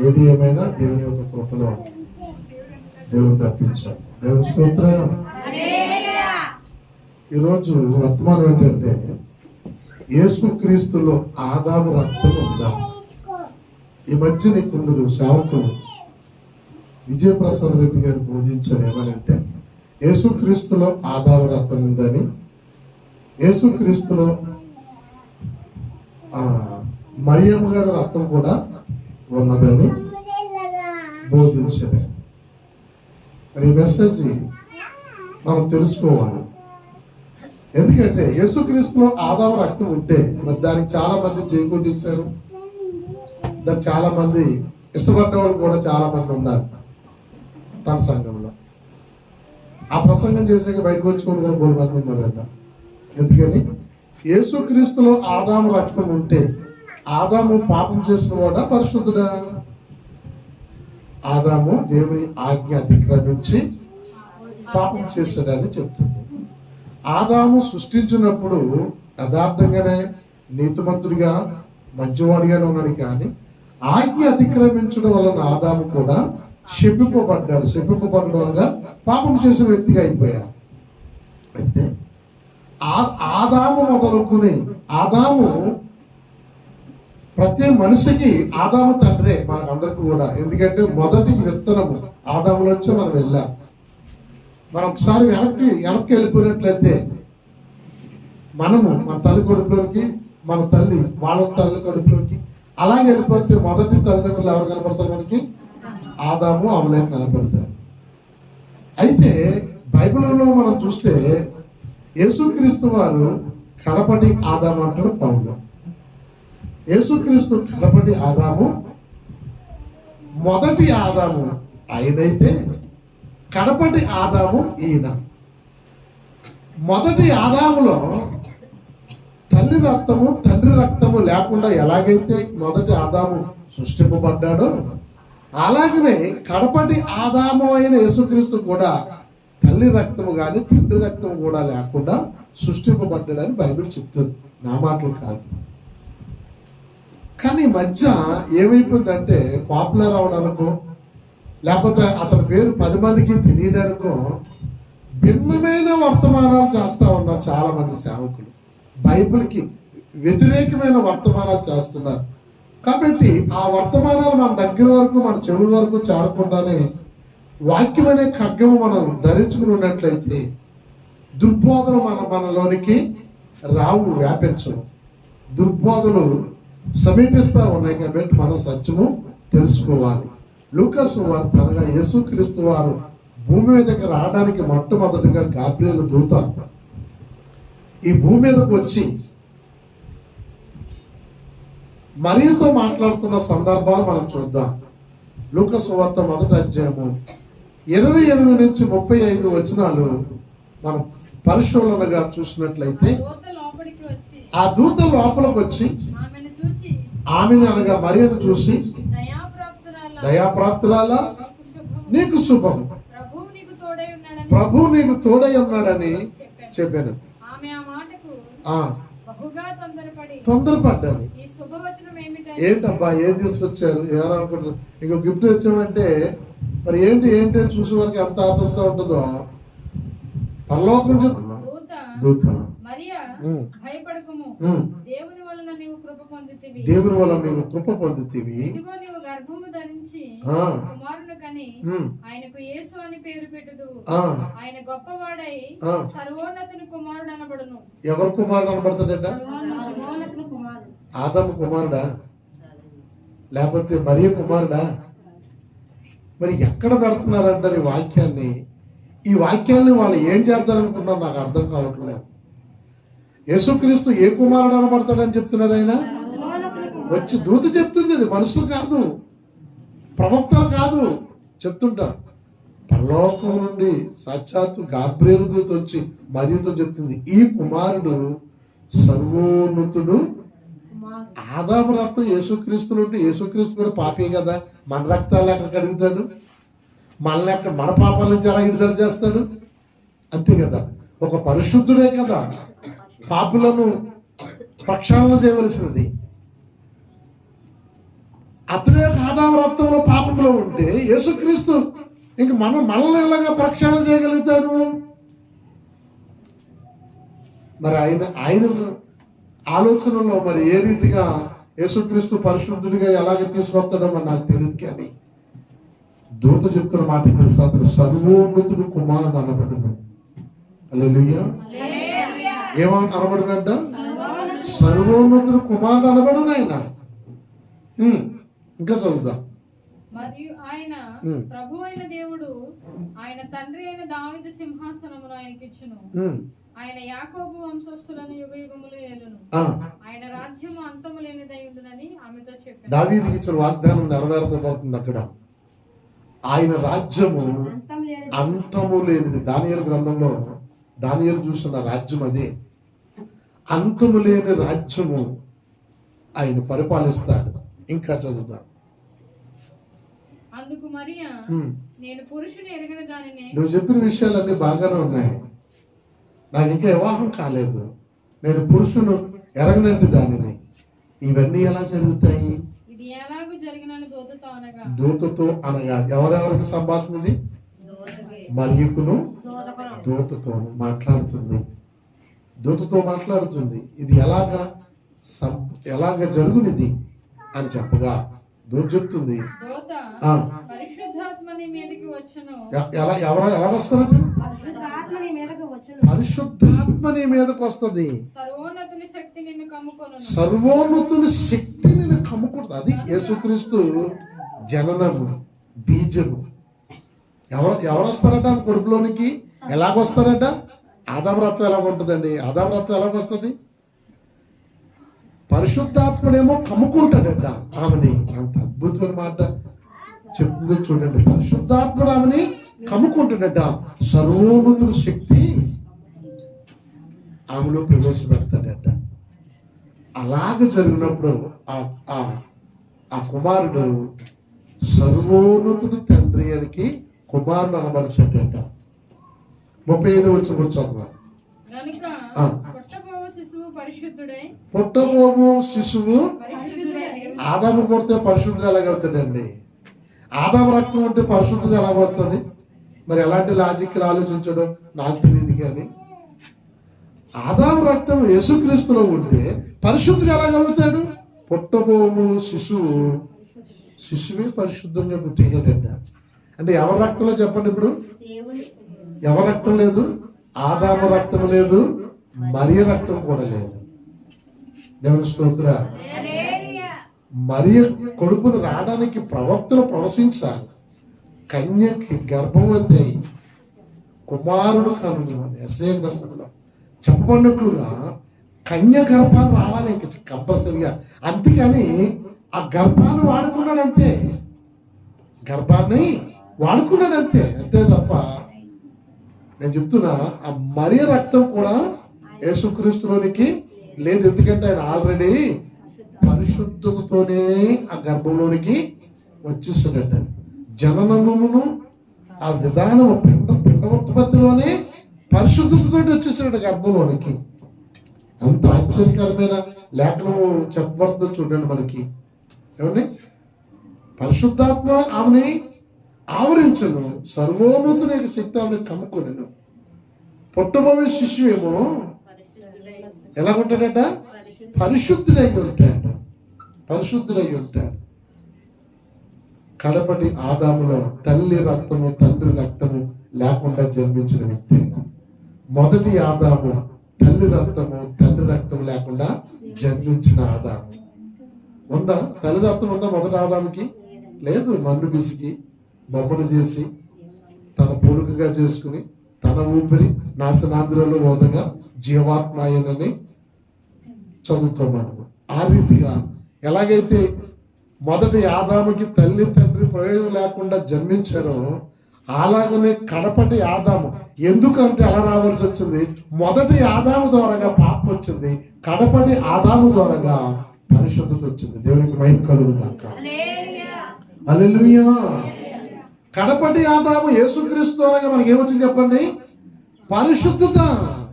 ఏది ఏమైనా దేవుని యొక్క కృపలో దేవుని తప్పించాడు దేవుని స్తోత్ర ఈరోజు వర్తమానం ఏంటంటే యేసుక్రీస్తులో ఆదాము రక్తం ఉందా? ఈ మధ్యన కొందరు సేవకులు విజయప్రసాద్ రెడ్డి గారు బోధించారు ఏమనంటే యేసుక్రీస్తులో ఆదాము రక్తం ఉందని యేసుక్రీస్తులో మరియమ్మ గారి రక్తం కూడా ఉన్నదని బోధించడం మరి ఈ మెసేజ్ మనం తెలుసుకోవాలి. ఎందుకంటే యేసుక్రీస్తులో ఆదాం రక్తం ఉంటే మరి దానికి చాలా మంది చేకూటిస్తారు దానికి చాలా మంది ఇష్టపడ్డ వాళ్ళు కూడా చాలా మంది ఉన్నారు తన సంఘంలో. ఆ ప్రసంగం చేసాక బయటకు వచ్చి కూడా మూడు మంది ఉన్నారంట. ఎందుకని? యేసుక్రీస్తులో ఆదాము రక్తం ఉంటే ఆదాము పాపం చేసిన వాడా పరిశుద్ధుడా? ఆదాము దేవుని ఆజ్ఞ అతిక్రమించి పాపం చేశాడని చెప్తుంది. ఆదాము సృష్టించినప్పుడు యథార్థంగానే నీతిమంతుడిగా మంచివాడిగానే ఉన్నాడు కానీ ఆజ్ఞ అతిక్రమించడం వలన ఆదాము కూడా శపింపబడ్డాడు శపింపబడడం వల్ల పాపం చేసిన వ్యక్తిగా అయిపోయాడు. అయితే ఆ- ఆదాము మొదలుకుని ఆదాము ప్రతి మనిషికి ఆదాము తండ్రే మనకందరికి కూడా. ఎందుకంటే మొదటి విత్తనము ఆదాములోంచి మనం వెళ్ళాం. మనం ఒకసారి వెనక్కి వెనక్కి వెళ్ళిపోయినట్లయితే మనము మన తల్లి కొడుకులోకి మన తల్లి వాళ్ళ తల్లి కొడుకులోకి అలాగే వెళ్ళిపోతే మొదటి తల్లిదండ్రులు ఎవరు కనపడతారు మనకి? ఆదాము అమలే కనపడతారు. అయితే బైబిల్లో మనం చూస్తే యేసుక్రీస్తు వారు కడపటి ఆదాము అంటాడు పౌరులు యేసుక్రీస్తు కడపటి ఆదాము మొదటి ఆదాము ఆయనైతే కడపటి ఆదాము ఈయన. మొదటి ఆదాములో తల్లి రక్తము తండ్రి రక్తము లేకుండా ఎలాగైతే మొదటి ఆదాము సృష్టింపబడ్డాడో అలాగనే కడపటి ఆదాము అయిన యేసుక్రీస్తు కూడా తల్లి రక్తము కానీ తండ్రి రక్తము కూడా లేకుండా సృష్టింపబడ్డాడని బైబిల్ చెప్తుంది. నా మాటలు కాదు. కానీ ఈ మధ్య ఏమైపోయిందంటే పాపులర్ అవడానికో లేకపోతే అతని పేరు పది మందికి తెలియడానికో భిన్నమైన వర్తమానాలు చేస్తూ ఉన్నారు చాలా మంది సేవకులు. బైబిల్కి వ్యతిరేకమైన వర్తమానాలు చేస్తున్నారు. కాబట్టి ఆ వర్తమానాలు మన దగ్గర వరకు మన చెవుల వరకు చేరకుండానే వాక్యం అనే ఖడ్గము మనం ధరించుకుని ఉన్నట్లయితే దుర్బోధలు మన మనలోనికి రావు వ్యాపించవు. దుర్బోధలు సమీపిస్తా ఉన్నాయి కాబట్టి మనం సత్యము తెలుసుకోవాలి. లూకస్ వార్త అనగా యేసుక్రీస్తు వారు భూమి మీదకి రావడానికి మొట్టమొదటిగా గాబ్రియలు దూత. ఈ భూమి మీదకి వచ్చి మరియతో మాట్లాడుతున్న సందర్భాలు మనం చూద్దాం. లూకస్ వార్త మొదటి అధ్యాయము ఇరవై ఎనిమిది నుంచి ముప్పై ఐదు వచనాలు మనం పరిశోధనగా చూసినట్లయితే ఆ దూత లోపలికి వచ్చి ఆమెను అనగా మరియను చూసి దయాప్రాప్తురాల నీకు శుభం. ప్రభు నీకు తోడై ఉన్నాడని చెప్పాను. తొందరపడ్డది. ఏంటబ్బా ఏం తీసుకొచ్చారు? ఏమనుకుంటారు ఇంకో గిఫ్ట్ వచ్చామంటే మరి ఏంటి ఏంటి చూసే వరకు ఎంత ఆతృత ఉంటుందో? పరలోకం దూత భయపడకుము. దేవుని వల్ల నీవు కృప పొందుతీవి. ఇదిగో నీవు గర్భము ధరించి ఆ. కుమారుని కని ఉమ్, ఆయనకు యేసు అని పేరు పెట్టుదు. ఆ, ఆయన గొప్పవాడై ఆ. సర్వోన్నతుని కుమారుడు అనబడును ఎవరు కుమారుడు అనబడతాడట? సర్వోన్నతుని కుమారుడు. ఆదము కుమారుడా? లేకపోతే మరియ కుమారుడా? మరి ఎక్కడ పెడుతున్నారంటారు ఈ వాక్యాన్ని? ఈ వాక్యాన్ని వాళ్ళు ఏం చేద్దారనుకుంటున్నారు నాకు అర్థం కావట్లేదు. యేసుక్రీస్తు ఏ కుమారుడు అనబడతాడని చెప్తున్నారు ఆయన? వచ్చి దూత చెప్తుంది అది మనుషులు కాదు. ప్రవక్తలు కాదు. చెప్తుంటా. పరలోకం నుండి సాక్షాత్తు గాబ్రేలు దూత వచ్చి మరియుతో చెప్తుంది. ఈ కుమారుడు సర్వోన్నతుడు. ఆదాము రక్తం యేసుక్రీస్తులు ఉంటే యేసుక్రీస్తు కూడా పాపే కదా. మన రక్తాలు ఎక్కడ కడుగుతాడు మనల్ని ఎక్కడ మన పాపాల నుంచి ఎలా విడుదల చేస్తాడు? అంతే కదా. ఒక పరిశుద్ధుడే కదా. పాపులను ప్రక్షాళన చేయవలసినది. అతనే ఆదామ రక్తంలో పాపంలో ఉంటే యేసుక్రీస్తు ఇంక మనం మనల్ని ఎలాగా ప్రక్షాళన చేయగలుగుతాడు? మరి ఆయన ఆయన ఆలోచనలో మరి ఏ రీతిగా యేసుక్రీస్తు పరిశుద్ధుడిగా ఎలాగ తీసుకొస్తాడో మరి నాకు తెలియదు కానీ దూత చెప్తున్న మాట తెలుసా అతను సర్వోన్నతుడు కుమారుడు అనబడును. అల్లెలుయ్యా ఏమని అనబడినట్ట సర్వోన్నతుడు. కుమారుడు అనబడును ఆయన. ఇంకా చదువుదాం మరియు ఆయన. ప్రభు అయిన దేవుడు ఆయన తండ్రి అయిన దావిద సింహాసనమును ఆయనకిచ్చును ఉమ్, ఆయన యాకోబు వంశస్థులను యుగ యుగములు ఏలును ఆయన రాజ్యము అంతము లేనిదై ఉండునని ఆమెతో చెప్పాను. దావీదుకి ఇచ్చిన వాగ్దానం నెరవేరతబడుతుంది అక్కడ. ఆయన రాజ్యము అంతము లేనిది. దానియలు గ్రంథంలో దానియలు చూసిన రాజ్యం అదే. అంతము లేని రాజ్యము ఆయన పరిపాలిస్తాడు. ఇంకా చదువుదాం. అందుకు మరియా ఉమ్. నేను పురుషుని ఎరగిన దానిని నువ్వు చెప్పిన విషయాలన్నీ బాగానే ఉన్నాయి. నాకు ఇంకా వివాహం కాలేదు. నేను పురుషుడు ఎరగనంటి దానిని. ఇవన్నీ ఎలా జరుగుతాయి? ఇది ఎలాగూ జరిగినని దోతతో అనగా. దూతతో అనగా ఎవరెవరికి సంభాషణ ఇది మరియకును దూతతో మాట్లాడుతుంది. దూతతో మాట్లాడుతుంది. ఇది ఎలాగా సం- ఎలాగ జరుగునిది? అని చెప్పగా దూత చెప్తుంది ఎలా ఎవరు ఎలా వస్తారట పరిశుద్ధాత్మ నీ మీదకు వస్తుంది. సర్వోన్నతుని శక్తి నిన్ను కమ్ముకొను సర్వోన్నతుని శక్తి నేను కమ్ముకుంటుంది అది యేసుక్రీస్తు జననము బీజము. ఎవరు ఎవరు వస్తారట కొడుకులోనికి ఎలాగొస్తారట? ఆదామరత్వం ఎలాగ ఉంటుందండి? ఆదామరత్వం ఎలాగొస్తుంది? పరిశుద్ధాత్మడేమో కమ్ముకుంటాడట. ఆమెని అంత అద్భుతమైన మాట చెప్తుందో చూడండి. పరిశుద్ధాత్ముడు ఆమెని కమ్ముకుంటాడట. సర్వోన్నతుడి శక్తి ఆమెలో ప్రవేశపెడతాడట. అలాగ జరిగినప్పుడు ఆ కుమారుడు సర్వోన్నతుడు తండ్రి అనికి కుమారుడు అనబడతాడట. ముప్పై ఐదు వచ్చిన కూడా పుట్టబోము శిశువు ఆదాము కొడితే పరిశుద్ధుడు ఎలాగవుతాడండి ఆదాము రక్తం ఉంటే పరిశుద్ధత ఎలాగవుతుంది మరి ఎలాంటి లాజిక్ ఆలోచించడం? నాకు తెలియదు కానీ. ఆదాము రక్తం యేసుక్రీస్తులో ఉంటే పరిశుద్ధుడు ఎలాగవుతాడు పుట్టబోము శిశువు శిశువే పరిశుద్ధంగా పుట్టేయడంట అంటే ఎవరి రక్తంలో చెప్పండి ఇప్పుడు? ఎవరి రక్తం లేదు? ఆదాము రక్తం లేదు. మరియ రక్తం కూడా లేదు. దేవుని స్తోత్ర. మరియ కొడుకును రావడానికి ప్రవక్తలు ప్రవశించాలి కన్యకి గర్భవతి అయి కుమారుడు కనుగొని ఎస్ఏ గ్రంథంలో చెప్పబడినట్లుగా కన్య గర్భాలు రావాలి ఇంక కంపల్సరిగా. అంతేకాని ఆ గర్భాన్ని వాడుకున్నాడు అంతే గర్భాన్ని వాడుకున్నాడు అంతే అంతే తప్ప నేను చెప్తున్నా ఆ మరియ రక్తం కూడా యేసుక్రీస్తులోనికి లేదు ఎందుకంటే ఆయన ఆల్రెడీ పరిశుద్ధతతోనే ఆ గర్భంలోనికి వచ్చేసాడట. జననమును ఆ విధానం పిండ పిండవత్పత్తిలోనే పరిశుద్ధతతో వచ్చేసాడు గర్భంలోనికి. అంత ఆశ్చర్యకరమైన లేఖనం చెప్పబడుతుందో చూడండి మనకి. ఏమండి? పరిశుద్ధాత్మ ఆమెని ఆవరించను సర్వోన్నతుని శక్తి ఆమెను కమ్ముకొనెను. పుట్టబోయే శిశువు ఏమో ఎలా ఉంటాడట? పరిశుద్ధుడై ఉంటాడు పరిశుద్ధుడై ఉంటాడు. కడపటి ఆదాములో తల్లి రక్తము తండ్రి రక్తము లేకుండా జన్మించిన వ్యక్తి మొదటి ఆదాము తల్లి రక్తము తండ్రి రక్తం లేకుండా జన్మించిన ఆదాము. ఉందా? తల్లి రక్తం ఉందా మొదటి ఆదాముకి? లేదు. మన్ను బిసికి బొమ్మను చేసి తన పోలుకగా చేసుకుని తన ఊపిరి నాశనాంధ్రలో ఓదగా జీవాత్మాయనని చదువుతాం ఆ రీతిగా ఎలాగైతే మొదటి ఆదాముకి తల్లి తండ్రి ప్రయోజనం లేకుండా జన్మించారో అలాగనే కడపటి ఆదాము. ఎందుకంటే అలా రావాల్సి వచ్చింది? మొదటి ఆదాము ద్వారాగా పాపం వచ్చింది. కడపటి ఆదాము ద్వారాగా పరిశుద్ధత వచ్చింది. దేవునికి మైండ్ కలుగు కాక అలెలుయా కడపటి ఆదాము యేసుక్రీస్తు ద్వారా మనకి ఏమొచ్చింది చెప్పండి? పరిశుద్ధత.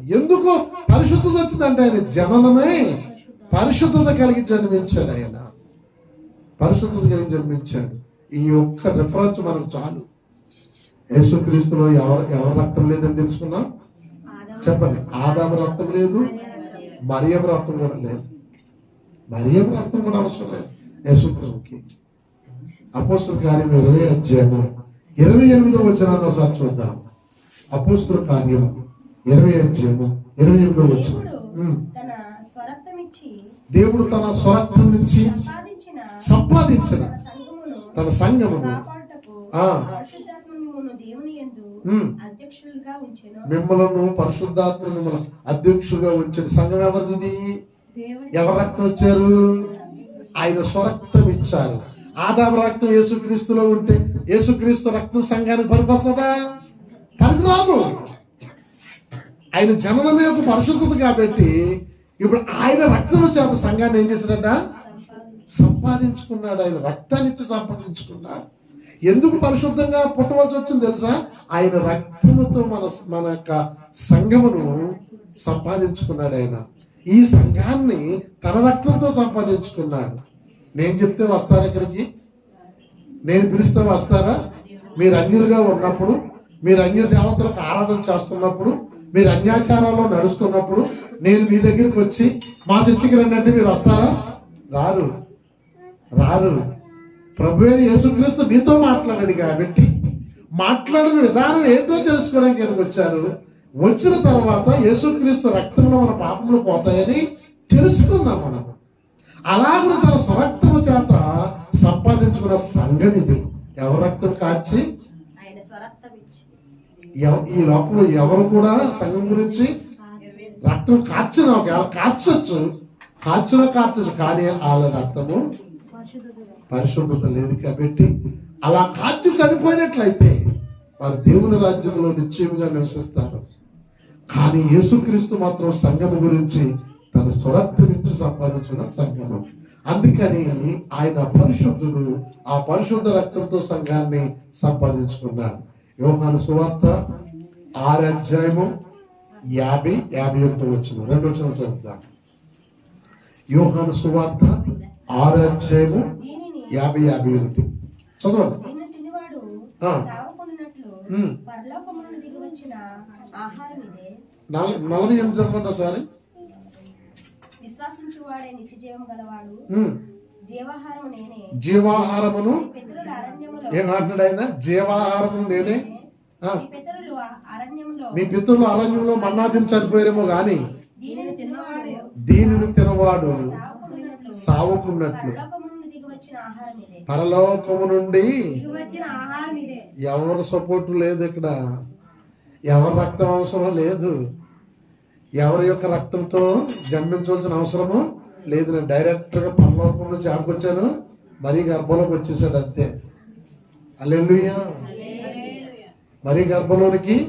ఎందుకు పరిశుద్ధత వచ్చిందంటే ఆయన జననమే పరిశుద్ధత కలిగి జన్మించాడు ఆయన. పరిశుద్ధత కలిగి జన్మించాడు. ఈ ఒక్క రిఫరెన్స్ మనకు చాలు. యేసుక్రీస్తులో ఎవరు ఎవరి రక్తం లేదని తెలుసుకున్నాం? చెప్పండి. ఆదాము రక్తం లేదు మరియం రక్తం కూడా లేదు. మరియం రక్తం కూడా అవసరం లేదు యేసుప్రభుకి. అపోస్తుల కార్యం ఇరవై అధ్యాయము ఇరవై ఎనిమిదో వచ్చిన ఒకసారి చూద్దాం. అపోస్తుల కార్యం ఇరవై అధ్యాయము ఇరవై ఎనిమిదో స్వరత్వమిచ్చి దేవుడు తన స్వరత్వం నుంచి సంపాదించిన తన సంఘమును మిమ్మలను పరిశుద్ధాత్మ మిమ్మల్ని అధ్యక్షుడిగా ఉంచిన సంఘం ఎవరిది ఎవరి రక్తం వచ్చారు? ఆయన స్వరక్తం ఇచ్చారు. ఆదాం రక్తం యేసుక్రీస్తులో ఉంటే యేసుక్రీస్తు రక్తం సంఘానికి పనికొస్తుందా పనికిరాదు ఆయన జననమే ఒక పరిశుద్ధత కాబట్టి ఇప్పుడు ఆయన రక్తం చేత సంఘాన్ని ఏం చేశాడట? సంపాదించుకున్నాడు. ఆయన రక్తాన్ని ఇచ్చి సంపాదించుకున్నాడు. ఎందుకు పరిశుద్ధంగా పుట్టవలసి వచ్చింది తెలుసా? ఆయన రక్తముతో మన మన యొక్క సంఘమును సంపాదించుకున్నాడు ఆయన. ఈ సంఘాన్ని తన రక్తంతో సంపాదించుకున్నాడు. నేను చెప్తే వస్తారా ఇక్కడికి? నేను పిలిస్తే వస్తారా? మీరు అన్యులుగా ఉన్నప్పుడు మీరు అన్య దేవతలకు ఆరాధన చేస్తున్నప్పుడు మీరు అన్యాచారాల్లో నడుస్తున్నప్పుడు నేను మీ దగ్గరికి వచ్చి మా చర్చికి రండి అంటే మీరు వస్తారా? రారు. రారు. ప్రభు అయిన యేసుక్రీస్తు మీతో మాట్లాడాడు కాబట్టి మాట్లాడిన విధానం ఏంటో తెలుసుకోవడానికి ఇక్కడికి వచ్చారు. వచ్చిన తర్వాత యేసుక్రీస్తు రక్తంలో మన పాపములు పోతాయని తెలుసుకుందాం మనం. అలాగే తన స్వరక్తము చేత సంపాదించుకున్న సంఘం ఇది. ఎవరి రక్తం కాచి ఈ లోకంలో ఎవరు కూడా సంఘం గురించి రక్తం కార్చిన ఒకవేళ కాచచ్చు కార్చిన కార్చచ్చు కానీ వాళ్ళ రక్తము పరిశుభ్రత లేదు కాబట్టి అలా కార్చి చనిపోయినట్లయితే వారు దేవుని రాజ్యంలో నిశ్చయముగా నివసిస్తారు. కానీ యేసుక్రీస్తు మాత్రం సంఘం గురించి తన స్వరక్తమిచ్చి సంపాదించిన సంఘము. అందుకని ఆయన పరిశుద్ధుడు ఆ పరిశుద్ధ రక్తంతో సంఘాన్ని సంపాదించుకున్నారు యోహాను సువార్త ఆరు అధ్యాయము యాభై యాభై ఒకటి వచ్చిన రెండు వచ్చిన చదువుతాం యోహాను సువార్త ఆరు అధ్యాయము యాభై యాభై ఒకటి. చదవండి. నలభై ఎనిమిది చదవండి ఒకసారి? జీవాహారమును ఏమంటున్నాడు ఆయన? జీవాహారమును నేనే? మీ పితరులు అరణ్యంలో మన్నాదిని చనిపోయారేమో గాని దీనిని తినవాడు. సావకున్నట్లు పరలోకము నుండి ఎవరి సపోర్టు లేదు ఇక్కడ. ఎవరి రక్తం అవసరం లేదు. ఎవరి యొక్క రక్తంతో జన్మించవలసిన అవసరము లేదు. నేను డైరెక్ట్గా పరలోకం నుంచి ఆడుకొచ్చాను మరీ గర్భంలోకి వచ్చేసాడు అంతే. అల్లెలుయ్యా. మరీ గర్భంలోనికి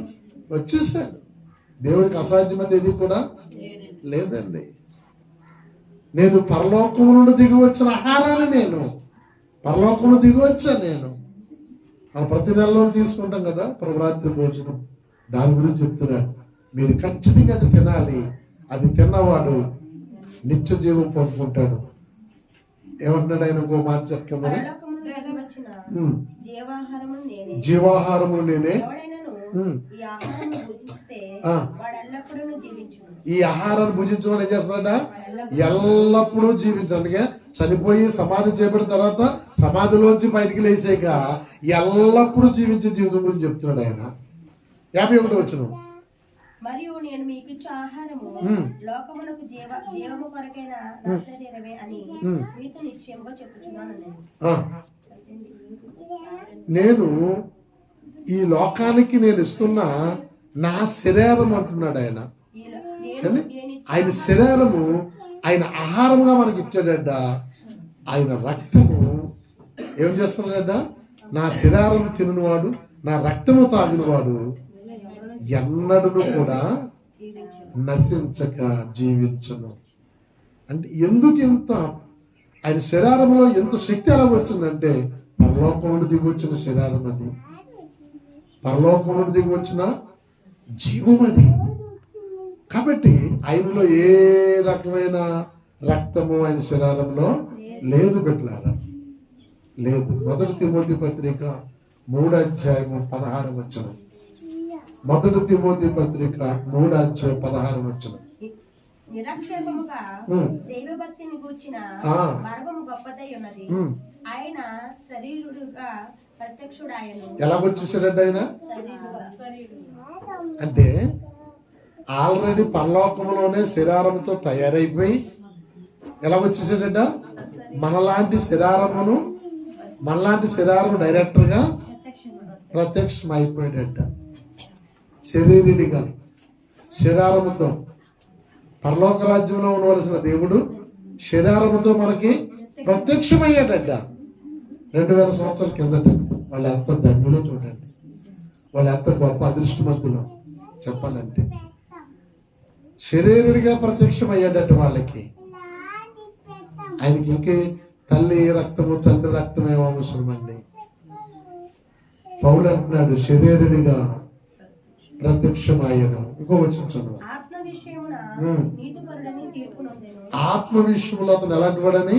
వచ్చేసాడు. దేవుడికి అసాధ్యమైనది ఏది కూడా లేదండి. నేను పరలోకం నుండి దిగి వచ్చిన ఆహారాన్ని నేను పరలోకంలో దిగి వచ్చాను నేను. మనం ప్రతి నెలలో తీసుకుంటాం కదా ప్రభరాత్రి భోజనం. దాని గురించి చెప్తున్నాడు. మీరు ఖచ్చితంగా అది తినాలి. అది తిన్నవాడు నిత్య జీవం పొందుకుంటాడు. ఏమంటున్నాడు ఆయన ఇంకో మాట. జీవాహారము నేనే. ఈ ఆహారాన్ని భుజించడం ఏం చేస్తున్నాడ ఎల్లప్పుడూ. జీవించడానికి చనిపోయి సమాధి చేపడిన తర్వాత సమాధిలోంచి బయటికి లేసాక ఎల్లప్పుడూ జీవించే జీవితం గురించి చెప్తున్నాడు ఆయన. యాభై ఒకటి వచ్చిన మరియు నేను మీకు ఇచ్చే ఆహారము. లోకమునకు జీవ జీవము కొరకైన అని నేను నేను ఈ లోకానికి నేను ఇస్తున్న నా శరీరం అంటున్నాడు ఆయన. ఆయన శరీరము ఆయన ఆహారంగా మనకి ఇచ్చాడట ఆయన రక్తము. ఏం చేస్తున్నాడట నా శరీరం తిననివాడు నా రక్తము తాగినవాడు ఎన్నడను కూడా నశించక జీవించను. అంటే ఎందుకు ఇంత ఆయన శరీరంలో ఎంత శక్తి ఎలా వచ్చిందంటే పరలోకం నుండి దిగి వచ్చిన శరీరం అది. పరలోకం నుండి దిగి వచ్చిన జీవం అది. కాబట్టి ఆయనలో ఏ రకమైన రక్తము ఆయన శరీరంలో లేదు పెట్టారా లేదు. మొదటి తిమోతి పత్రిక మూడు అధ్యాయము పదహారు వచ్చిన మొదటి తిమోతి పత్రిక మూడు అధ్యాయం పదహారు వచ్చినాం నిరక్షేపముగా ఉమ్. దైవభక్తిని కూర్చిన ఆ. మర్మము గొప్పదై ఉన్నది. ఉమ్. ఆయన శరీరుడుగా ప్రత్యక్షుడాయను. ఎలాగొచ్చేసాడండి ఆయన? శరీరుగా అంటే ఆల్రెడీ పరలోకంలోనే శరీరంతో తయారైపోయి ఎలా వచ్చేసాడట మనలాంటి శరీరమును మనలాంటి శరీరం డైరెక్టర్గా ప్రత్యక్షం అయిపోయాడట శరీరుడిగా శరీరముతో. పరలోక రాజ్యంలో ఉండవలసిన దేవుడు శరీరముతో మనకి ప్రత్యక్షమయ్యాడట. రెండు వేల సంవత్సరాల కిందట వాళ్ళు ఎంత ధన్యులో చూడండి. వాళ్ళు ఎంత గొప్ప అదృష్టమంతులో చెప్పాలంటే. శరీరుడిగా ప్రత్యక్షమయ్యాడట వాళ్ళకి. ఆయనకి ఇంకే తల్లి రక్తము తండ్రి రక్తమే అవసరం అండి పౌలు అంటున్నాడు శరీరుడిగా ప్రత్యక్షమయ్యను ఇంకో వచ్చిన చదువు. విషయమున. నీతిపరుడని ఆత్మ విషయంలో అతను ఎలాంటి వాడని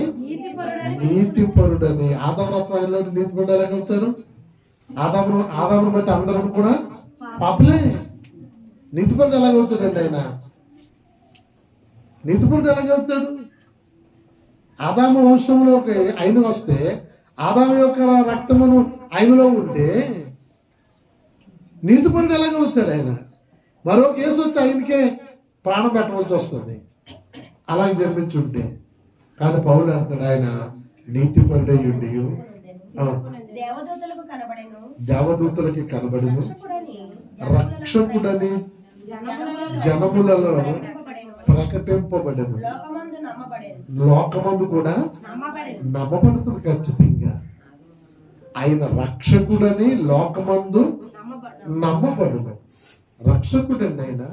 నీతిపరుడని ఆదామరత్వం ఆయనలో నీతిపరుడు ఎలాగవుతాడు ఆదాము ఆదామును బట్టి అందరం కూడా పాపలే. నీతిపరుడు ఎలాగవుతాడండి ఆయన? నీతిపరుడు ఎలాగవుతాడు ఆదాము వంశంలోకి ఆయన వస్తే ఆదాము యొక్క రక్తమును ఆయనలో ఉంటే నీతిపరుడు ఎలాగవుతాడు ఆయన? మరో కేసు వచ్చి ఆయనకే ప్రాణం పెట్టవలసి వస్తుంది. అలాగే జన్మించుంటే. కానీ పౌలు అంటున్నాడు ఆయన నీతిపరుడై ఉండి ఆ, దేవదూతలకు కనబడెను. కనబడిను. రక్షకుడని రక్షకుడని జనములలో ప్రకటింపబడెను. లోకమందు కూడా నమ్మబడుతుంది ఖచ్చితంగా. ఆయన రక్షకుడని లోకమందు నమ్మబడను. రక్షకుడండి ఆయన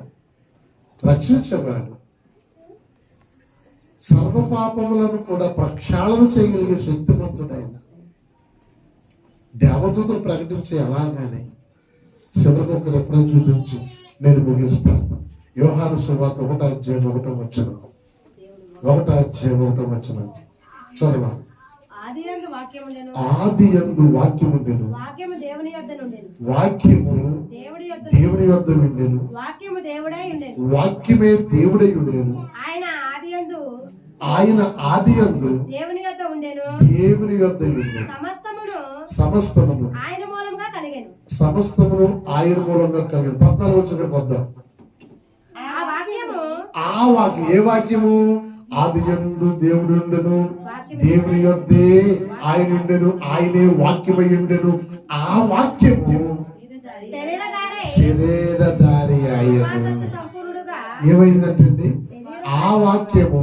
రక్షించేవాడు సర్వ పాపములను కూడా ప్రక్షాళన చేయగలిగే శక్తిమంతుడు దేవదూతలు ప్రకటించే అలాగానే శివరికి ఒక రెఫరెన్స్ చూపించి నేను ముగిస్తాను. యోహాను శుభాత ఒకటో అధ్యాయం ఒకటో వచ్చిన ఒకటో అధ్యాయం ఒకటో వచ్చిన చదవాలి ఆది యందు వాక్యముండెను. ఆది యందు వాక్యం ఉండెను వాక్యము దేవుని యొద్ద నుండెను. వాక్యము దేవుడి యొద్ద దేవుని యొద్ద ఉండెను వాక్యము దేవుడై ఉండెను. వాక్యమే దేవుడై ఉండెను. ఆయన ఆది యందు ఆయన ఆది యందు దేవుని యొద్ద ఉండెను. దేవుని యొద్ద ఉండెను సమస్తమును సమస్తమును ఆయన మూలంగా కలిగెను. సమస్తమును ఆయన మూలంగా కలిగిన. పద్నాలుగు వచ్చిన వద్దాం ఆ వాక్యము ఆ వాక్యం ఏ వాక్యము? ఆది యందు దేవుడు ఉండెను దేవుని యొద్దే ఆయన ఉండెను ఆయనే వాక్యమై ఉండెను ఆ వాక్యము శరీరధారై. ఆయను సంపూర్ణుడుగా. ఏమైందంటే ఆ వాక్యము